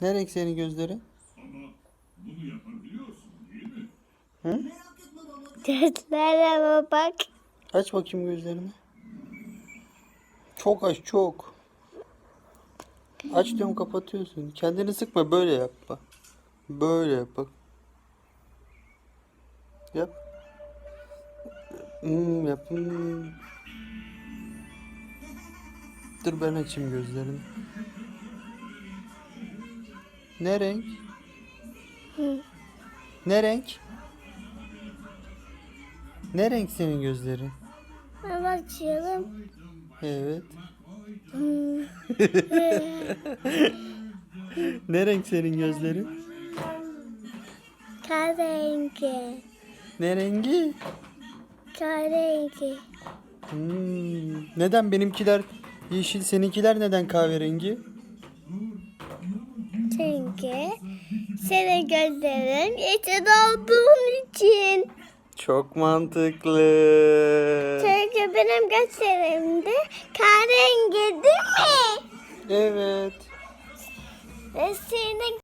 Ne renk senin gözlerin? Gözlerime bak. Aç bakayım gözlerini. Çok aç çok. Aç diyorum kapatıyorsun. Kendini sıkma böyle yap bak. Böyle yap bak. Yap. Hmm, yap. Hmm. Dur ben açayım gözlerimi. Ne renk? Ne renk? Ne renk senin gözlerin? Ben açıyorum. Evet. ne renk senin gözlerin? Kahverengi. Ne rengi? Kahverengi. Hmm, Neden benimkiler yeşil, seninkiler neden kahverengi? Çünkü senin gözlerin yeşil olduğun için. Çok mantıklı. Çünkü benim gözlerim de kahverengi değil mi? Evet. Ve senin